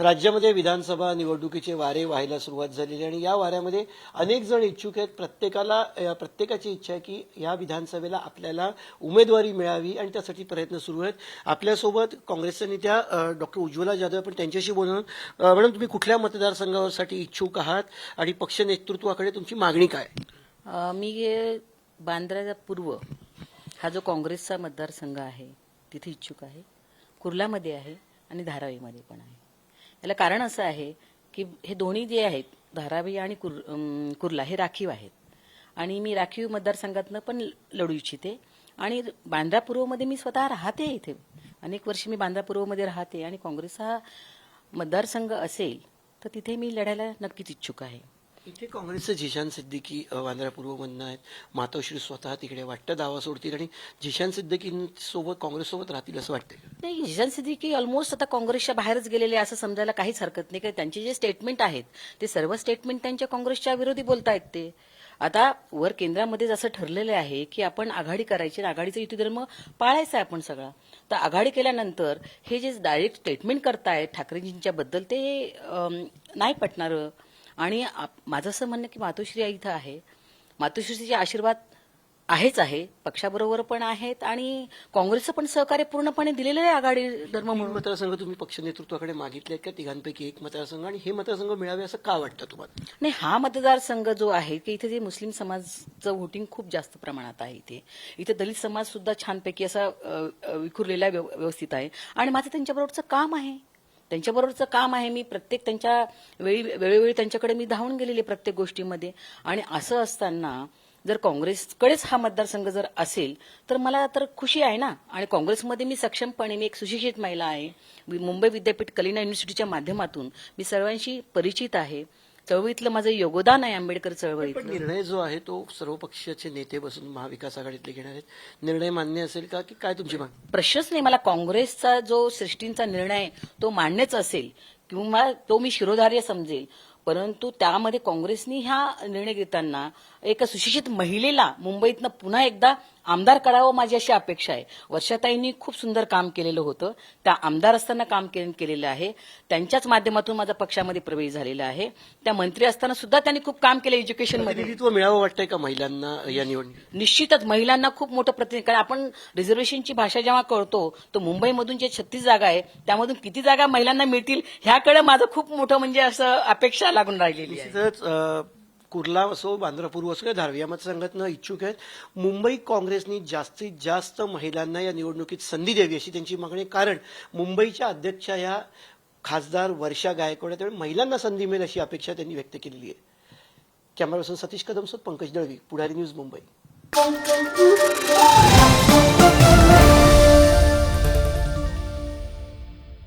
राज्यामध्ये विधानसभा निवडणुकीचे वारे व्हायला सुरुवात झालेली आहे आणि या वाऱ्यामध्ये अनेक जण इच्छुक आहेत. प्रत्येकाला प्रत्येकाची इच्छा आहे की या विधानसभेला आपल्याला उमेदवारी मिळावी आणि त्यासाठी प्रयत्न सुरू आहेत. आपल्यासोबत काँग्रेसच्या नेत्या डॉक्टर उज्ज्वला जाधव आपण त्यांच्याशी बोलून मॅडम तुम्ही कुठल्या मतदारसंघासाठी इच्छुक आहात आणि पक्ष नेतृत्वाकडे तुमची मागणी काय मी बांद्रा पूर्व हा जो काँग्रेसचा मतदारसंघ आहे तिथे इच्छुक आहे. कुर्लामध्ये आहे आणि धारावीमध्ये पण आहे. याला कारण असं आहे की हे दोन्ही जे आहेत धारावी आणि कुर कुर्ला हे राखीव आहेत. आणि मी राखीव मतदारसंघातनं पण लढू इच्छिते. आणि बांद्रा पूर्वमध्ये मी स्वतः राहते इथे. अनेक वर्ष मी बांद्रा पूर्वमध्ये राहते आणि काँग्रेस हा मतदारसंघ असेल तर तिथे मी लढायला नक्कीच इच्छुक आहे. इथे काँग्रेसचे झिशान सिद्दीकी वांद्रा पूर्वमधनं आहेत. मातोश्री स्वतः तिकडे वाटतं दावा सोडतील आणि झिशान सिद्दीकींसोबत काँग्रेससोबत राहतील असं वाटतं नाही झिशान सिद्दीकी ऑलमोस्ट आता काँग्रेसच्या बाहेरच गेलेले असं समजायला काहीच हरकत नाही. कारण त्यांचे जे स्टेटमेंट आहेत ते सर्व स्टेटमेंट त्यांच्या काँग्रेसच्या विरोधी बोलतायत ते. आता वर केंद्रामध्ये जसं ठरलेलं आहे की आपण आघाडी करायची आणि आघाडीचा युतीधर्म पाळायचा आहे आपण सगळा. तर आघाडी केल्यानंतर हे जे डायरेक्ट स्टेटमेंट करतायत ठाकरेजींच्या बद्दल ते नाही पटणारं. आणि आप- माझं असं म्हणणं की मातोश्री इथं आहे. मातोश्रीचे आशीर्वाद आहेच आहे पक्षाबरोबर पण आहेत आणि काँग्रेसचं पण सहकार्य पूर्णपणे दिलेलं आहे आघाडी धर्म म्हणून. मतदारसंघ तुम्ही पक्ष नेतृत्वाकडे मागितले आहेत का? तिघांपैकी एक मतदारसंघ आणि हे मतदारसंघ मिळावे असं का वाटतं तुम्हाला? नाही हा मतदारसंघ जो आहे की इथे जे मुस्लिम समाजचं वोटिंग खूप जास्त प्रमाणात आहे इथे. इथे दलित समाज सुद्धा छानपैकी असा विखुरलेला व्यव- व्यवस्थित आहे. आणि माझं त्यांच्याबरोबरचं काम आहे. त्यांच्याबरोबरचं काम आहे. मी प्रत्येक त्यांच्या वेळी वेळोवेळी त्यांच्याकडे मी धावून गेलेले प्रत्येक गोष्टीमध्ये. आणि असं असताना जर काँग्रेसकडेच हा मतदारसंघ जर असेल तर मला तर खुशी आहे ना. आणि काँग्रेसमध्ये मी सक्षमपणे मी एक सुशिक्षित महिला आहे. मी मुंबई विद्यापीठ कलिना युनिव्हर्सिटीच्या माध्यमातून मी सर्वांशी परिचित आहे. चळवळीतलं माझं योगदान आहे आंबेडकर पण चळवळीतलं निर्णय जो आहे तो सर्व पक्षाचे नेते बसून महाविकास आघाडीतले घेणार आहेत. निर्णय मान्य असेल का? की काय तुमची मागणी? प्रश्नच नाही. मला काँग्रेसचा जो सृष्टींचा निर्णय तो मान्यच असेल किंवा तो मी शिरोधार्य समजेल. परंतु त्यामध्ये काँग्रेसनी हा निर्णय घेताना एका सुशिक्षित महिलेला मुंबईतनं पुन्हा एकदा आमदार करावं माझी अशी अपेक्षा आहे. वर्षाताईंनी खूप सुंदर काम केलेलं होतं. त्या आमदार असताना काम केलेलं आहे. त्यांच्याच माध्यमातून माझा पक्षामध्ये प्रवेश झालेला आहे. त्या मंत्री असताना सुद्धा त्यांनी खूप काम केलं एज्युकेशनमध्ये प्रतिनिधित्व मिळावं वाटतंय का महिलांना या निवडणुकीत? निश्चितच महिलांना खूप मोठं प्रतिनिधी कारण आपण रिझर्वेशनची भाषा जेव्हा करतो तर मुंबईमधून जे छत्तीस जागा आहे त्यामधून किती जागा महिलांना मिळतील ह्याकडे माझं खूप मोठं म्हणजे असं अपेक्षा लागून राहिलेली आहे. निश्चितच अ, कुर्ला असो बांद्रा पूर्व असो किंवा धारवी या मतदारसंघातनं इच्छुक आहेत. मुंबई काँग्रेसनी जास्तीत जास्त महिलांना या निवडणुकीत संधी द्यावी अशी त्यांची मागणी कारण मुंबईच्या अध्यक्षा या खासदार वर्षा गायकवाड त्यामुळे महिलांना संधी मिळेल अशी अपेक्षा त्यांनी व्यक्त केलेली आहे. कॅमेरापर्सन सतीश कदम सोबत पंकज दळवी पुढारी न्यूज मुंबई.